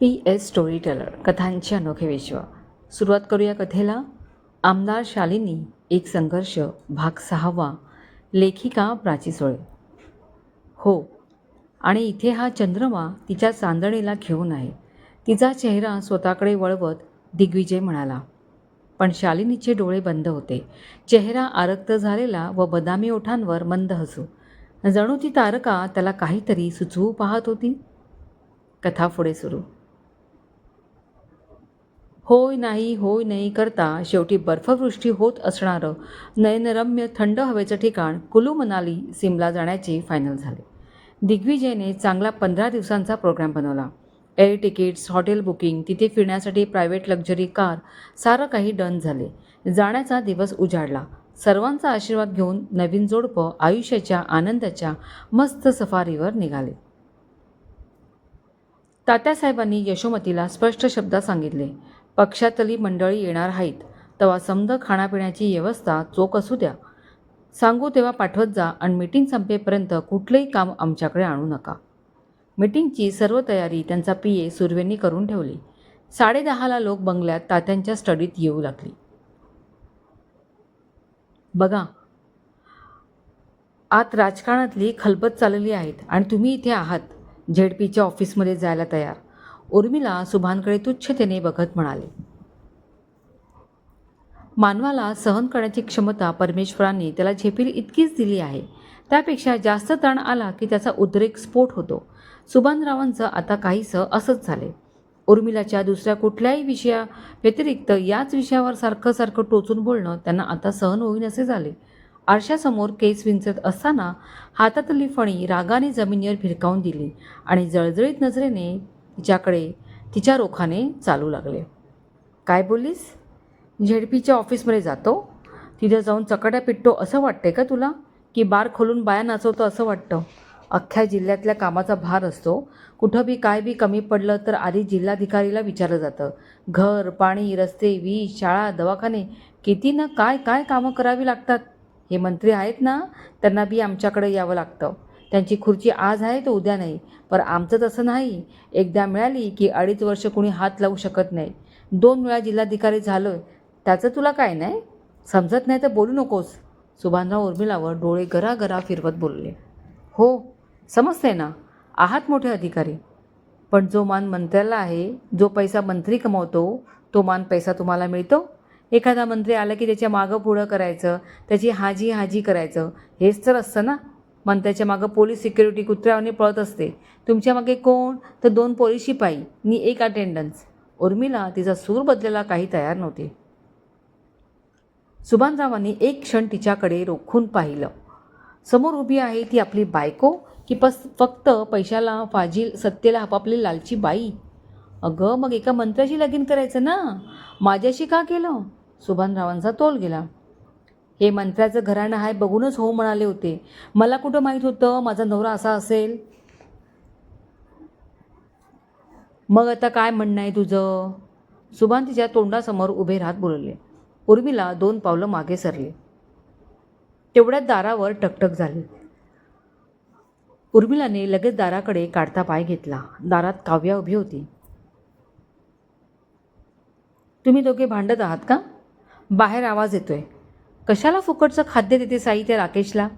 P S story teller कथांचे अनोखे विश्व सुरुवात करूया कथेला. आमदार शालिनी एक संघर्ष भाग सहावा लेखिका प्राची सोळे. हो आणि इथे हा चंद्रमा तिच्या चांदणीला घेऊन आहे. तिचा चेहरा स्वतःकडे वळवत दिग्विजय म्हणाला. पण शालिनीचे डोळे बंद होते. चेहरा आरक्त झालेला व बदामी ओठांवर मंद हसू. जणू ती तारका त्याला काहीतरी सुचवू पाहत होती. कथा पुढे सुरू. होय नाही होय नाही करता शेवटी बर्फवृष्टी होत असणारं नयनरम्य थंड हवेचं ठिकाण कुलू मनाली सिमला जाण्याचे फायनल झाले. दिग्विजयने चांगला पंधरा दिवसांचा प्रोग्राम बनवला. एअर तिकीट्स हॉटेल बुकिंग तिथे फिरण्यासाठी प्रायव्हेट लक्झरी कार सारं काही डन झाले. जाण्याचा दिवस उजाडला. सर्वांचा आशीर्वाद घेऊन नवीन जोडपं आयुष्याच्या आनंदाच्या मस्त सफारीवर निघाले. तात्यासाहेबांनी यशोमतीला स्पष्ट शब्दात सांगितले पक्षातली मंडळी येणार आहेत तेव्हा समद खाण्यापिण्याची व्यवस्था चोख असू द्या. सांगू तेव्हा पाठवत जा आणि मीटिंग संपेपर्यंत कुठलंही काम आमच्याकडे आणू नका. मीटिंगची सर्व तयारी त्यांचा पी ए सुर्वेंनी करून ठेवली. साडेदहाला लोक बंगल्यात तात्यांच्या स्टडीत येऊ लागली. बघा आत राजकारणातली खलबत चाललेली आहेत आणि तुम्ही इथे आहात. झेडपीच्या ऑफिसमध्ये जायला तयार. उर्मिला सुभानकडे तुच्छतेने बघत म्हणाले. मानवाला सहन करण्याची क्षमता परमेश्वरांनी त्याला झेपील इतकीच दिली आहे. त्यापेक्षा जास्त ताण आला की त्याचा उद्रेक स्फोट होतो. सुभानरावांचं आता काहीसं असंच झाले. उर्मिलाच्या दुसऱ्या कुठल्याही विषया व्यतिरिक्त याच विषयावर सारखं सारखं टोचून बोलणं त्यांना आता सहन होईन असे झाले. आरशासमोर केस विंचत असताना हातातली फणी रागाने जमिनीवर भिरकावून दिली आणि जळजळीत नजरेने तिच्याकडे तिच्या रोखाने चालू लागले. काय बोललीस? झेडपीच्या ऑफिसमध्ये जातो? तिथे जाऊन चकट्या पिटतो असं वाटतंय का तुला? की बार खोलून बाया नाचवतो असं वाटतं? अख्ख्या जिल्ह्यातल्या कामाचा भार असतो. कुठं बी काय बी कमी पडलं तर आधी जिल्हाधिकारीला विचारलं जातं. घर पाणी रस्ते वीज शाळा दवाखाने किती ना काय काय कामं करावी लागतात? हे मंत्री आहेत ना? त्यांना बी आमच्याकडे यावं लागतं. त्यांची खुर्ची आज आहे तर उद्या नाही. पर आमचं तसं नाही. एकदा मिळाली की अडीच वर्ष कुणी हात लावू शकत नाही. दोन वेळा जिल्हाधिकारी झालो आहे त्याचं तुला काय नाही? समजत नाही तर बोलू नकोस. सुभानराव उर्मिलावर डोळे गरागरा फिरवत बोलले. हो समजते ना. आहात मोठे अधिकारी. पण जो मान मंत्र्याला आहे जो पैसा मंत्री कमावतो तो मान पैसा तुम्हाला मिळतो? एखादा मंत्री आला की त्याच्या मागं पुढं करायचं त्याची हाजी हाजी करायचं हेच तर असतं ना. मंत्र्याच्या मागं पोलीस सिक्युरिटी कुत्र्यावाने पळत असते. तुमच्या मागे कोण? तर दोन पोलीस शिपाई. नी एक अटेंडन्स उर्मिला तिचा सूर बदलायला काही तयार नव्हते. सुभानरावांनी एक क्षण तिच्याकडे रोखून पाहिलं. समोर उभी आहे ती आपली बायको की पस फक्त पैशाला फाजील सत्तेला आपापली लालची बाई? अगं मग एका मंत्र्याशी लगीन करायचं ना? माझ्याशी का केलं? सुभानरावांचा तोल गेला. हे मंत्र्याचं घराणं आहे बघूनच हो म्हणाले होते. मला कुठं माहीत होतं? माझा नवरा असा असेल. मग आता काय म्हणणं आहे तुझं? सुभान तिच्या तोंडासमोर उभे राहत बोलले. उर्मिला दोन पावलं मागे सरले. तेवढ्यात दारावर टकटक झाली. उर्मिलाने लगेच दाराकडे काढता पाय घेतला. दारात काव्या उभी होती. तुम्ही दोघे भांडत आहात का? बाहेर आवाज येतोय. कशाला फुकटचं खाद्य देते साई त्या राकेशला?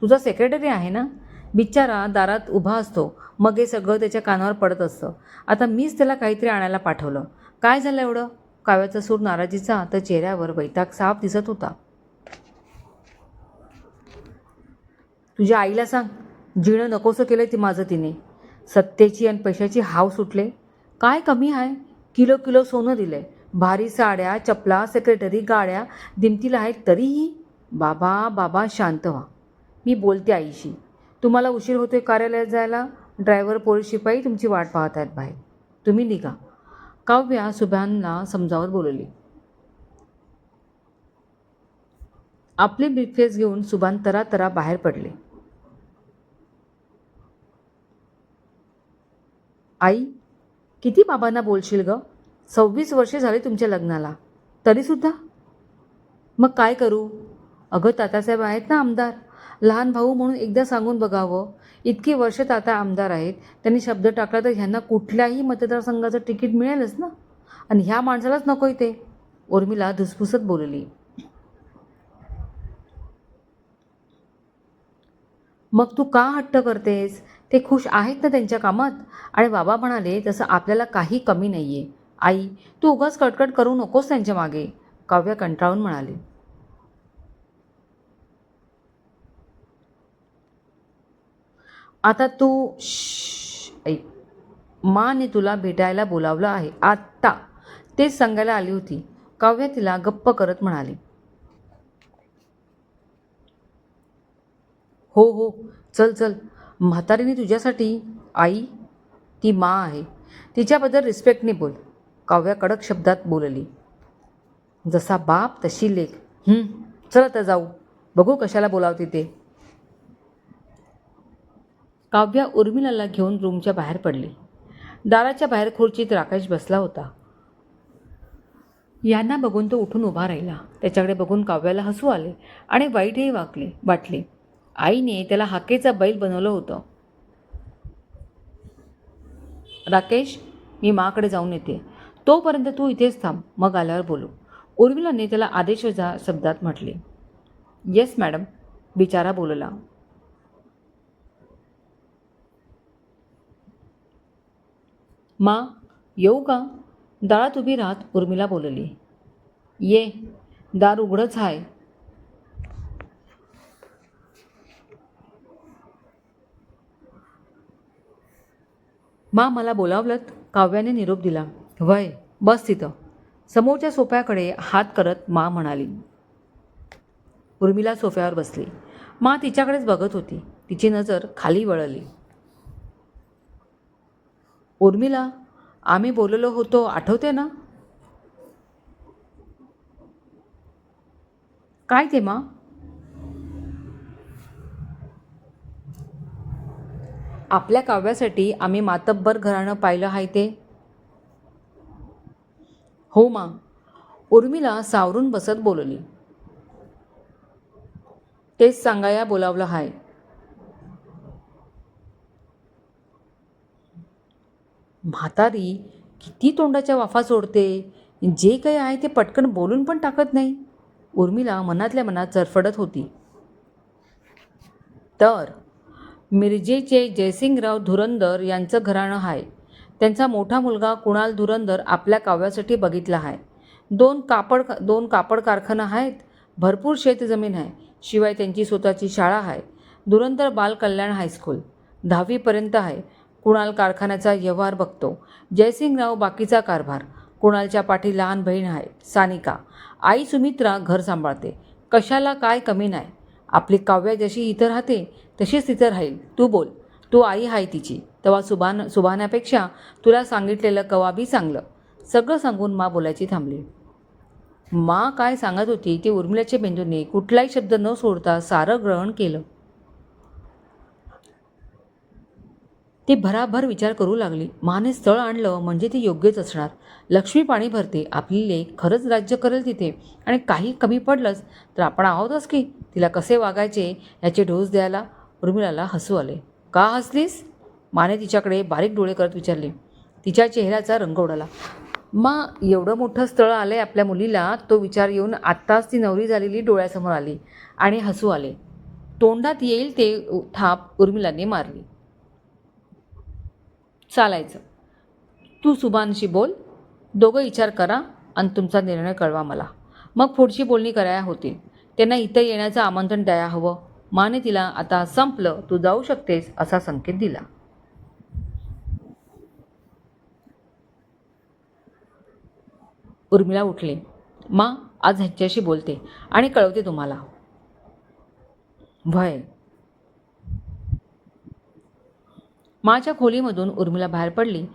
तुझा सेक्रेटरी आहे ना? बिचारा दारात उभा असतो. मग हे सगळं त्याच्या कानावर पडत असतं. आता मीच त्याला काहीतरी आणायला पाठवलं. काय झालं एवढं? काव्याचा सूर नाराजीचा तर चेहऱ्यावर वैताग साफ दिसत होता. तुझ्या आईला सांग. जिणं नकोसं केलं ती माझं तिने. सत्तेची आणि पैशाची हाव सुटले. काय कमी आहे? किलो किलो सोनं दिलं आहे भारी साड्या चपला सेक्रेटरी गाड्या दिमतीला आहेत तरीही. बाबा बाबा शांत व्हा. मी बोलते आईशी. तुम्हाला उशीर होतोय कार्यालयात जायला? ड्रायव्हर पोलीस शिपाई तुमची वाट पाहत आहेत बाहेर. तुम्ही निघा. काव्या सुभ्यांना समजावत बोलवली आपले ब्रीफकेस घेऊन सुभान तरा तरा बाहेर पडले. आई किती बाबांना बोलशील ग? सव्वीस वर्षे झाले तुमच्या लग्नाला. तरीसुद्धा? मग काय करू? अगं तातासाहेब आहेत ना आमदार. लहान भाऊ म्हणून एकदा सांगून बघावं. इतकी वर्ष ताता आमदार आहेत. त्यांनी शब्द टाकला तर ह्यांना कुठल्याही मतदारसंघाचं तिकीट मिळेलच ना? आणि ह्या माणसालाच नको ते उर्मिला धुसफुसत बोलली. मग तू का हट्ट करतेस? ते खुश आहेत ना त्यांच्या कामात? आणि बाबा म्हणाले तसं आपल्याला काही कमी नाही आहे आई तू उगाच कटकट करू नकोस त्यांच्या मागे काव्य कंटाळून म्हणाले. आता तू श्श, ऐक माने तुला भेटायला बोलावलं आहे. आत्ता तेच सांगायला आली होती. काव्य तिला गप्प करत म्हणाले. हो हो चल चल. म्हातारीने तुझ्यासाठी आई ती मा आहे. तिच्याबद्दल रिस्पेक्टने बोल. काव्या कडक शब्दात बोलली. जसा बाप तशी लेख. चला चल जाऊ. बघू कशाला बोलावते ते. काव्या उर्मिलाला घेऊन रूमच्या बाहेर पडली. दाराच्या बाहेर खुर्चीत राकेश बसला होता. यांना बघून तो उठून उभा राहिला. त्याच्याकडे बघून काव्याला हसू आले आणि वाईटही वाकले वाटले. आईने त्याला हाकेचा बैल बनवलं होतं. राकेश मी माकडे जाऊन येते. तोपर्यंत तू इथेच थांब. मग आल्यावर बोलू. उर्मिलाने त्याला आदेशच्या शब्दात म्हटले. येस मॅडम बिचारा बोलला. मा येऊ का? दारात उभी राहत उर्मिला बोलली. ये दार उघडंच आहे मा मला बोलावलंत. काव्याने निरोप दिला. वय बस तिथं. समोरच्या सोफ्याकडे हात करत मा म्हणाली. उर्मिला सोफ्यावर बसली. मा तिच्याकडेच बघत होती. तिची नजर खाली वळली. उर्मिला आम्ही बोललो होतो आठवते ना? काय ते मा? आपल्या काव्यासाठी आम्ही मातब्बर घराणं पाहिलं आहे ते. हो मा. उर्मिला सावरून बसत बोलली. तेच सांगाया बोलावलं हाय. म्हातारी किती तोंडाच्या वाफा सोडते? जे काही आहे ते पटकन बोलून पण टाकत नाही. उर्मिला मनातल्या मनात चरफडत होती. तर मिरजेचे जयसिंगराव धुरंदर यांचं घराणं आहे त्यांचा मोठा मुलगा कुणाल धुरंदर आपल्या काव्यासाठी बघितला आहे. दोन कापड दोन कापड कारखाना आहेत. भरपूर शेतजमीन आहे. शिवाय त्यांची स्वतःची शाळा आहे. धुरंदर बाल कल्याण हायस्कूल दहावीपर्यंत आहे. कुणाल कारखान्याचा व्यवहार बघतो. जयसिंगराव बाकीचा कारभार. कुणालच्या पाठी लहान बहीण आहे. सानिका. आई सुमित्रा घर सांभाळते. कशाला काय कमी नाही. आपली काव्या जशी इथं राहते तशीच तिथं राहील. तू बोल. तू आई आहे तिची. तेव्हा सुभान सुभाण्यापेक्षा तुला सांगितलेलं कवाबी चांगलं. सगळं सांगून मा बोलायची थांबली. मा काय सांगत होती ते उर्मिलाच्या मेंदूने कुठलाही शब्द न सोडता सारं ग्रहण केलं. ती भराभर विचार करू लागली. माने स्थळ आणलं म्हणजे ते योग्यच असणार. लक्ष्मी पाणी भरते आपली लेख खरंच राज्य करेल तिथे. आणि काही कमी पडलंच तर आपण आहोतच की तिला कसे वागायचे याचे डोस द्यायला उर्मिलाला हसू आले. का हसलीस? माने तिच्याकडे बारीक डोळे करत विचारले. तिच्या चेहऱ्याचा रंग उडाला. मग एवढं मोठं स्थळ आलं आहे आपल्या मुलीला. तो विचार येऊन आत्ताच ती नवरी झालेली डोळ्यासमोर आली आणि हसू आले. तोंडात येईल ते थाप उर्मिलाने मारली. चालायचं. तू सुभानशी बोल. दोघं विचार करा आणि तुमचा निर्णय कळवा मला. मग पुढची बोलणी कराया होतील त्यांना इथं येण्याचं आमंत्रण द्यायला हवं. माने तिला आता संपलं तू जाऊ शकतेस असा संकेत दिला. उर्मिला उठले. मा आज ह्याच्याशी बोलते आणि कळवते तुम्हाला. भय माच्या खोलीमधून उर्मिला बाहेर पडली.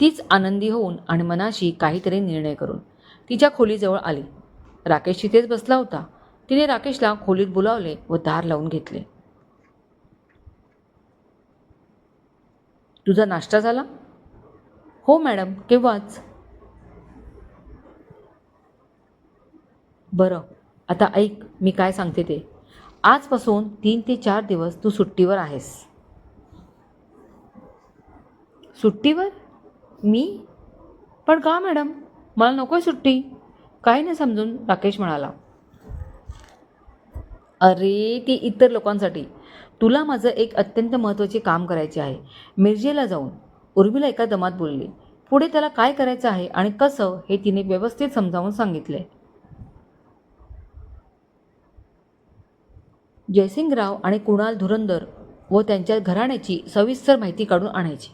तीच आनंदी होऊन आणि मनाशी काहीतरी निर्णय करून तिच्या खोलीजवळ आली. राकेश तिथेच बसला होता. तिने राकेशला खोलीत बोलावले व दार लावून घेतले. तुझा नाश्ता झाला? हो मॅडम. केव्हाच? बरं. आता ऐक मी काय सांगते ते. आजपासून तीन ते चार दिवस तू सुट्टीवर आहेस. सुट्टीवर? मी? पण का मॅडम? मला नको आहे सुट्टी. काही नाही समजून राकेश म्हणाला. अरे ती इतर लोकांसाठी. तुला माझं एक अत्यंत महत्त्वाचे काम करायचे आहे. मिरजेला जाऊन उर्मिला एका दमात बोलली पुढे त्याला काय करायचं आहे आणि कसं हे तिने व्यवस्थित समजावून सांगितले? जयसिंगराव आणि कुणाल धुरंदर व त्यांच्या घराण्याची सविस्तर माहिती काढून आणायची.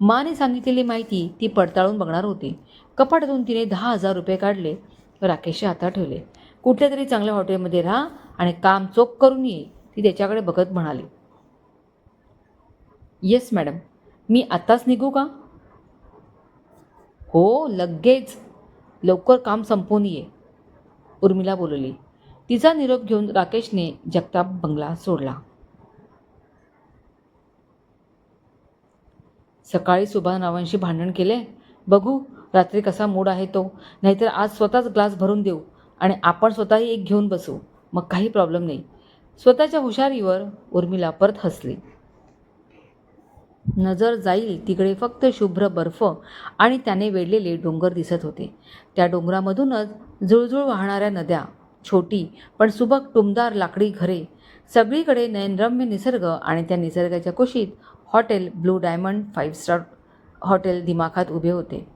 माने सांगितलेली माहिती ती पडताळून बघणार होती. कपाटातून तिने दहा हजार रुपये काढले राकेशच्या हातात ठेवले. कुठल्या तरी चांगल्या हॉटेलमध्ये राहा आणि काम चोख करून ये ती त्याच्याकडे बघत म्हणाली. येस मॅडम मी आत्ताच निघू का? हो लगेच. लवकर काम संपवून ये. उर्मिला बोलली. तिचा निरोप घेऊन राकेशने जगताप बंगला सोडला. सकाळी सुभानरावांशी भांडण केले. बघू रात्री कसा मूड आहे तो. नाहीतर आज स्वतःच ग्लास भरून देऊ. आणि आपण स्वतःही एक घेऊन बसू मग काही प्रॉब्लेम नाही. स्वतःच्या हुशारीवर उर्मिला परत हसली. नजर जाईल तिकडे फक्त शुभ्र बर्फ आणि त्याने वेढलेले डोंगर दिसत होते. त्या डोंगरामधूनच जुळजुळ वाहणाऱ्या नद्या छोटी पण सुबक टुमदार लाकडी घरे सगळीकडे नयनरम्य निसर्ग आणि त्या निसर्गाच्या कुशीत hotel blue diamond five star hotel दिमाखात उभे होते.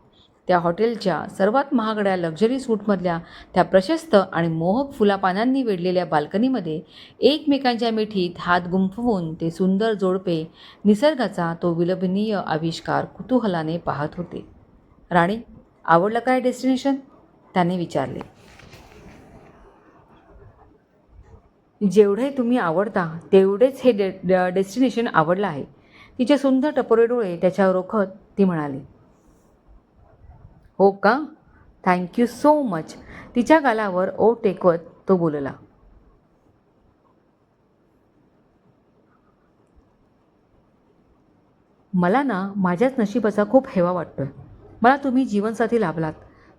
त्या हॉटेलच्या सर्वात महागड्या लक्झरी सूटमधल्या त्या प्रशस्त आणि मोहक फुलापानांनी वेढलेल्या बाल्कनीमध्ये एकमेकांच्या मिठीत हात गुंफवून ते सुंदर जोडपे निसर्गाचा तो विलभनीय आविष्कार कुतूहलाने पाहत होते. राणी आवडलं काय डेस्टिनेशन त्याने विचारले. जेवढे तुम्ही आवडता तेवढेच हे डे डेस्टिनेशन आवडलं आहे. तिचे सुंदर टपोरे डोळे त्याच्यावर रोखत ती म्हणाली हो का? थँक्यू सो मच तिच्या गालावर ओ टेकवत तो बोलला. मला ना माझ्याच नशिबाचा खूप हेवा वाटतोय. मला तुम्ही जीवनसाथी लाभलात.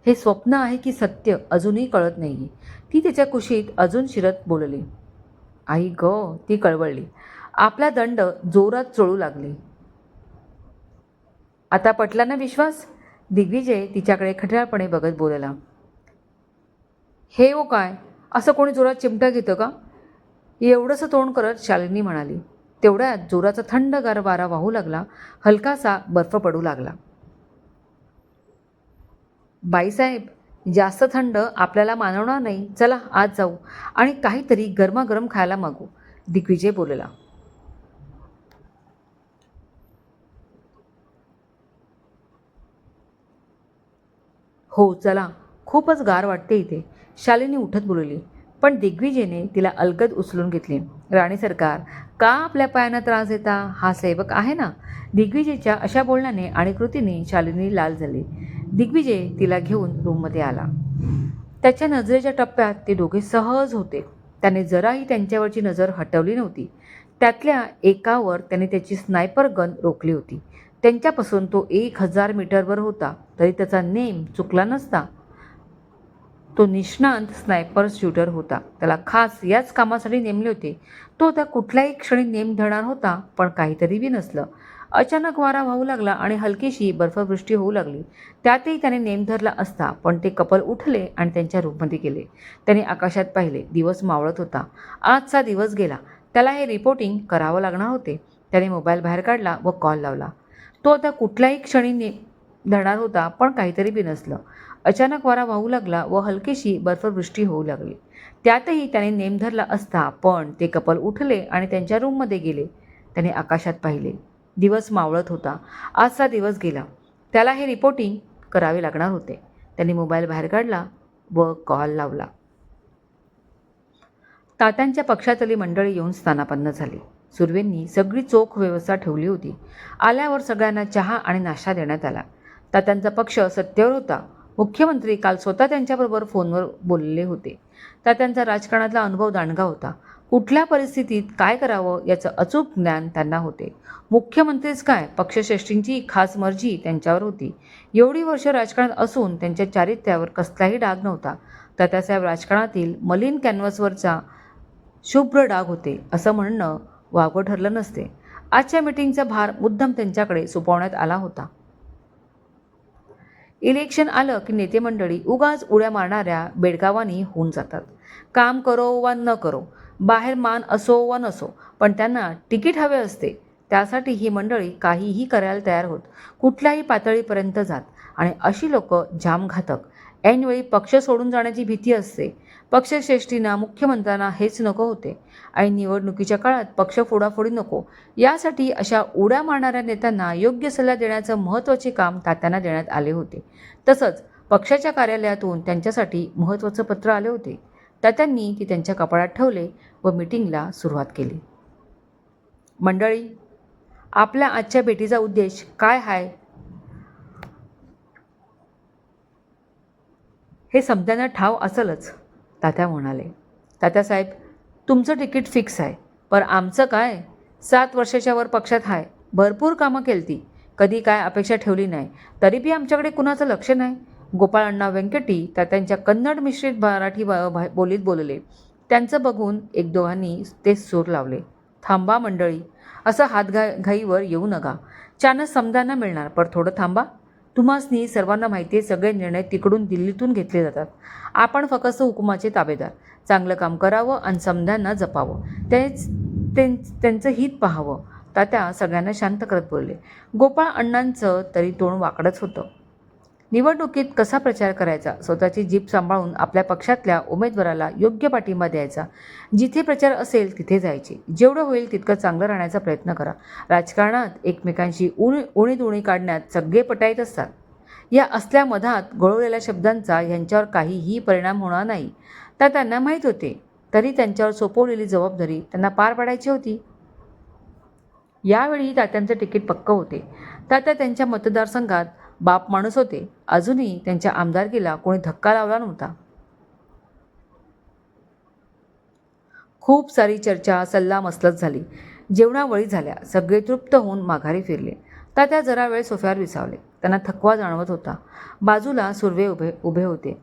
हे स्वप्न आहे की सत्य अजूनही कळत नाही ती त्याच्या कुशीत अजून शिरत बोलली. आई ग ती कळवळली. आपला दंड जोरात चोळू लागली. आता पटला ना विश्वास? दिग्विजय तिच्याकडे खट्याळपणे बघत बोलला हे हो काय? असं कोणी जोरात चिमटा घेतं का? एवढंसं तोंड करत शालिनी म्हणाली. तेवढ्यात जोराचा थंडगार वारा वाहू लागला. हलकासा बर्फ पडू लागला. बाईसाहेब जास्त थंड आपल्याला मानवणार नाही. चला आज जाऊ आणि काहीतरी गरमागरम खायला मागू दिग्विजय बोलला. हो चला. खूपच गार वाटते इथे. शालिनी उठत बोलली. पण दिग्विजयने तिला अलगद उचलून घेतली. राणी सरकार का आपल्या पायांना त्रास देता? हा सेवक आहे ना? दिग्विजयच्या अशा बोलण्याने आणि कृतीने शालिनी लाल झाली. दिग्विजय तिला घेऊन रूममध्ये आला. त्याच्या नजरेच्या टप्प्यात ते दोघे सहज होते. त्याने जराही त्यांच्यावरची नजर हटवली नव्हती. त्यातल्या एकावर त्याने त्याची स्नायपर गन रोखली होती. त्यांच्यापासून तो एक हजार मीटरवर होता तरी त्याचा नेम चुकला नसता. तो निष्णांत स्नायपर शूटर होता. त्याला खास याच कामासाठी नेमले होते. तो त्या कुठल्याही क्षणी नेम धरणार होता पण काहीतरी बी नसलं. अचानक वारा वाहू लागला आणि हलकीशी बर्फवृष्टी होऊ लागली. त्यातही त्याने नेम धरला असता पण ते कपल उठले आणि त्यांच्या रूममध्ये गेले. त्याने आकाशात पाहिले दिवस मावळत होता. आजचा दिवस गेला. त्याला हे रिपोर्टिंग करावं लागणार होते. त्याने मोबाईल बाहेर काढला व कॉल लावला. तो आता कुठल्याही क्षणी ने धरणार होता पण काहीतरी बी नसलं. अचानक वारा वाहू लागला व हलकीशी बर्फवृष्टी होऊ लागली. त्यातही त्याने नेम धरला असता पण ते कपल उठले आणि त्यांच्या रूममध्ये गेले. त्याने आकाशात पाहिले. दिवस मावळत होता. आजचा दिवस गेला. त्याला हे रिपोर्टिंग करावे लागणार होते. त्याने मोबाईल बाहेर काढला व कॉल लावला. तात्यांच्या पक्षातली मंडळी येऊन स्थानापन्न झाली. सुर्वेंनी सगळी चोख व्यवस्था ठेवली होती. आल्यावर सगळ्यांना चहा आणि नाश्ता देण्यात आला. तात्यांचा पक्ष सत्तेवर होता. मुख्यमंत्री काल स्वतः त्यांच्याबरोबर फोनवर बोलले होते. तात्यांचा राजकारणातला अनुभव दांडगा होता. कुठल्या परिस्थितीत काय करावं याचं अचूक ज्ञान त्यांना होते. मुख्यमंत्रीच काय? पक्षश्रेष्ठींची खास मर्जी त्यांच्यावर होती. एवढी वर्ष राजकारणात असून त्यांच्या चारित्र्यावर कसलाही डाग नव्हता. तात्यासाहेब राजकारणातील मलिन कॅनव्हसवरचा शुभ्र डाग होते असं म्हणणं वावगं ठरलं नसते. आजच्या मिटिंगचा भार मुद्दम त्यांच्याकडे सोपवण्यात आला होता. इलेक्शन आलं की नेते मंडळी उगाच उड्या मारणाऱ्या बेडगावानी होऊन जातात. काम करो वा न करो बाहेर मान असो वा नसो पण त्यांना तिकीट हवे असते. त्यासाठी ही मंडळी काहीही करायला तयार होत. कुठल्याही पातळीपर्यंत जात. आणि अशी लोक जामघातक ऐनवेळी पक्ष सोडून जाण्याची भीती असते. पक्षश्रेष्ठींना मुख्यमंत्र्यांना हेच नको होते. आणि निवडणुकीच्या काळात पक्ष फोडाफोडी नको. यासाठी अशा उड्या मारणाऱ्या नेत्यांना योग्य सल्ला देण्याचं महत्त्वाचे काम तात्यांना देण्यात आले होते. तसंच पक्षाच्या कार्यालयातून त्यांच्यासाठी महत्त्वाचं पत्र आले होते. तात्यांनी ती त्यांच्या कपाळात ठेवले व मिटिंगला सुरुवात केली. मंडळी आपल्या आजच्या भेटीचा उद्देश काय आहे हे समजायला ठाव असेलच. तात्या म्हणाले तात्यासाहेब तुमचं तिकीट फिक्स आहे पर आमचं काय? सात वर्षाच्या वर पक्षात आहे भरपूर कामं केलती कधी काय अपेक्षा ठेवली नाही तरी बी आमच्याकडे कुणाचं लक्ष नाही. गोपाळ अण्णा व्यंकटी तात्यांच्या कन्नड मिश्रित मराठी बोलीत बोलले. त्यांचं बघून एक दोघांनी ते सूर लावले. थांबा मंडळी असं हातघा घाईवर येऊ नका. चानस समजांना मिळणार पर थोडं थांबा. तुम्हासनी सर्वांना माहिती आहे सगळे निर्णय तिकडून दिल्लीतून घेतले जातात. आपण फक्त हुकुमाचे ताबेदार. चांगलं काम करावं आणि समध्यांना जपावं. तेच त्यां- त्यांचं हित पाहावं. तात्या सगळ्यांना शांत करत बोलले. गोपाळ अण्णांचं तरी तोंड वाकडंच होतं. निवडणुकीत कसा प्रचार करायचा? स्वतःची जीप सांभाळून आपल्या पक्षातल्या उमेदवाराला योग्य पाठिंबा द्यायचा. जिथे प्रचार असेल तिथे जायचे. जेवढं होईल तितकं चांगलं राहण्याचा प्रयत्न करा. राजकारणात एकमेकांशी उणी उणीत उणी काढण्यात सगळे पटाईत असतात. या असल्या मधात गळवलेल्या शब्दांचा यांच्यावर काहीही परिणाम होणार नाही. तर त्यांना माहीत होते. तरी त्यांच्यावर सोपवलेली जबाबदारी त्यांना पार पाडायची होती. यावेळी तात्यांचे तिकीट पक्क होते. तात्या त्यांच्या मतदारसंघात बाप माणूस होते. अजूनही त्यांच्या आमदारकीला कोणी धक्का लावला नव्हता. खूप सारी चर्चा सल्ला मसलत झाली. जेवणावळी झाल्या. सगळे तृप्त होऊन माघारी फिरले. तात्या जरा वेळ सोफ्यावर विसावले. त्यांना थकवा जाणवत होता. बाजूला सुर्वे उभे उभे होते.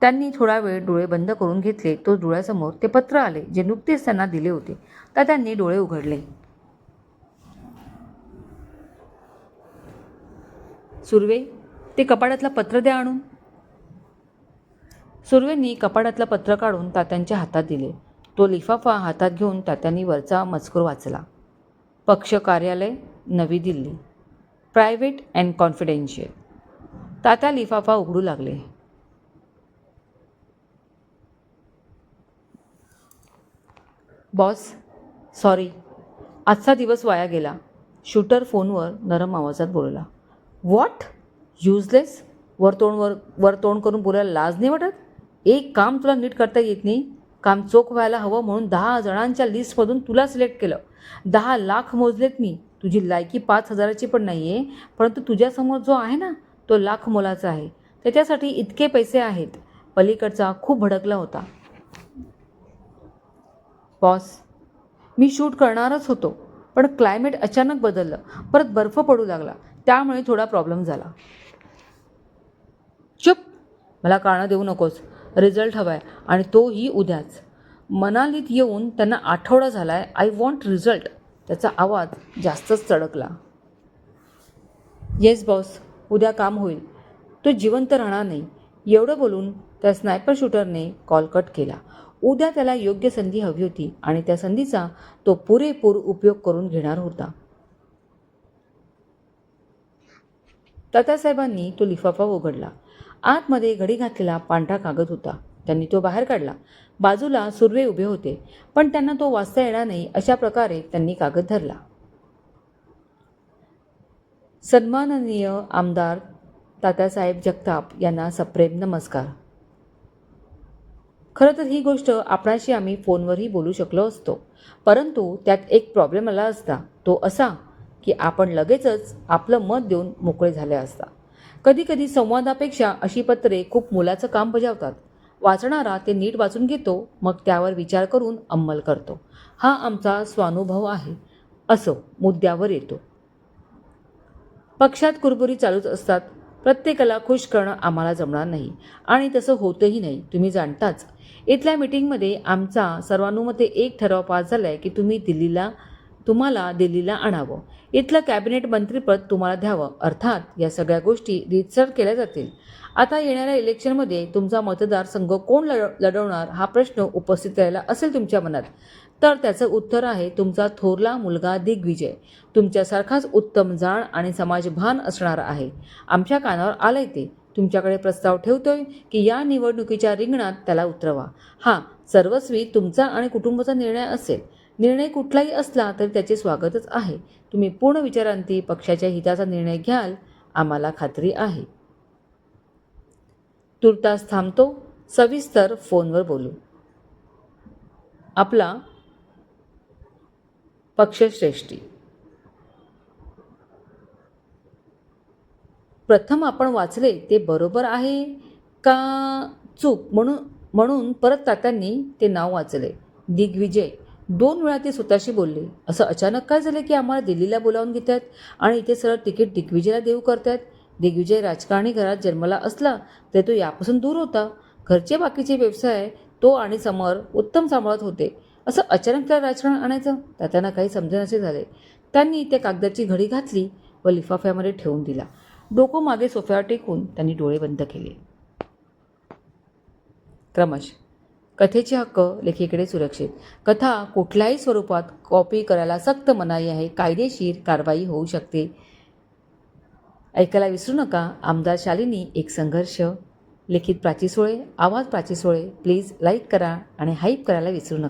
त्यांनी थोडा वेळ डोळे बंद करून घेतले. तो डोळ्यासमोर ते पत्र आले जे नुकतेच त्यांना दिले होते. तात्यांनी डोळे उघडले. सुर्वे ते कपाडातलं पत्र द्या आणून. सुर्वेंनी कपाडातलं पत्र काढून तात्यांच्या हातात दिले. तो लिफाफा हातात घेऊन तात्यांनी वरचा मजकूर वाचला. पक्ष कार्यालय नवी Delhi. Private and confidential. Tatya लिफाफा उघडू लागले. Boss sorry. आजचा दिवस वाया गेला. शूटर फोनवर नरम आवाजात बोलला. वॉट युजलेस वरतोंडवर वरतोंड करून बोलायला लाज नाही वाटत? एक काम तुला नीट करता येत नाही. काम चोख व्हायला हवं म्हणून दहा जणांच्या लिस्टमधून तुला सिलेक्ट केलं. दहा लाख मोजलेत मी. तुझी लायकी पाच हजाराची पण नाही आहे परंतु तुझ्यासमोर जो आहे ना तो लाख मोलाचा आहे. त्याच्यासाठी इतके पैसे आहेत. पलीकडचा खूप भडकला होता. बॉस मी शूट करणारच होतो पण क्लायमेट अचानक बदललं. परत बर्फ पडू लागला. त्यामुळे थोडा प्रॉब्लेम झाला. चुप. मला कारणं देऊ नकोस. रिझल्ट हवा आहे आणि तोही उद्याच. मनालीत येऊन त्यांना आठवडा झाला आहे आय वॉन्ट रिझल्ट त्याचा आवाज जास्तच चडकला येस बॉस उद्या काम होईल. तो जिवंत राहणार नाही. एवढं बोलून त्या स्नायपर शूटरने कॉल कट केला. उद्या त्याला योग्य संधी हवी होती आणि त्या संधीचा तो पुरेपूर उपयोग करून घेणार होता. तात्यासाहेबांनी तो लिफाफा उघडला. आतमध्ये घडी घातलेला पांढरा कागद होता. त्यांनी तो बाहेर काढला. बाजूला सुर्वे उभे होते पण त्यांना तो वाचता येणार नाही अशा प्रकारे त्यांनी कागद धरला. सन्माननीय आमदार तात्यासाहेब जगताप यांना सप्रेम नमस्कार. खरं तर ही गोष्ट आपणाशी आम्ही फोनवरही बोलू शकलो असतो परंतु त्यात एक प्रॉब्लेम आला असता तो असा की आपण लगेचच आपलं मत देऊन मोकळे झाले असता. कधीकधी संवादापेक्षा अशी पत्रे खूप मुलाचं काम बजावतात. वाचणारा ते नीट वाचून घेतो मग त्यावर विचार करून अंमल करतो. हा आमचा स्वानुभव आहे असो मुद्द्यावर येतो. पक्षात कुरबुरी चालूच असतात. प्रत्येकाला खुश करणं आम्हाला जमणार नाही आणि तसं होतही नाही तुम्ही जाणताच. इथल्या मीटिंगमध्ये आमचा सर्वानुमते एक ठराव पास झाला आहे की तुम्ही दिल्लीला तुम्हाला दिल्लीला आणावं. इथलं कॅबिनेट मंत्रीपद तुम्हाला द्यावं. अर्थात या सगळ्या गोष्टी रीतसर केल्या जातील. आता येणाऱ्या इलेक्शनमध्ये तुमचा मतदारसंघ कोण लढ लढवणार हा प्रश्न उपस्थित राहिला असेल तुमच्या मनात? तर त्याचं उत्तर आहे तुमचा थोरला मुलगा दिग्विजय. तुमच्यासारखाच उत्तम जाण आणि समाजभान असणार आहे. आमच्या कानावर आलंय ते. तुमच्याकडे प्रस्ताव ठेवतोय की या निवडणुकीच्या रिंगणात त्याला उतरवा. हा सर्वस्वी तुमचा आणि कुटुंबाचा निर्णय असेल. निर्णय कुठलाही असला तरी त्याचे स्वागतच आहे. तुम्ही पूर्ण विचारांती पक्षाच्या हिताचा निर्णय घ्याल आम्हाला खात्री आहे. तुर्तास थांबतो सविस्तर फोनवर बोलू. आपला पक्षश्रेष्ठी. प्रथम आपण वाचले ते बरोबर आहे का चूक म्हणून म्हणून परत तात्यांनी ते नाव वाचले. दिग्विजय. दोन वेळा ते स्वतःशी बोलले. असं अचानक काय झालं की आम्हाला दिल्लीला बोलावून घेतात आणि इथे सरळ तिकीट दिग्विजयला देऊ करतात. दिग्विजय राजकारणी घरात जन्मला असला तरी तो यापासून दूर होता. घरचे बाकीचे व्यवसाय तो आणि समर उत्तम सांभाळत होते. असं अचानक त्याला राजकारण आणायचं तात्यांना काही समजेनासे झाले. त्यांनी त्या कागदाची घडी घातली व लिफाफ्यामध्ये ठेवून दिला. डोकं मागे सोफ्यावर टेकून त्यांनी डोळे बंद केले. क्रमश कथेचे हक्क लेखीकडे सुरक्षित. कथा कुठल्याही स्वरूपात कॉपी करायला सक्त मनाई आहे. कायदेशीर कारवाई होऊ शकते. ऐकायला विसरू नका. आमदार शालिनी एक संघर्ष. लिखित प्राची सोळे आवाज प्राची सोळे. प्लीज लाईक करा आणि हाईप करायला विसरू नका.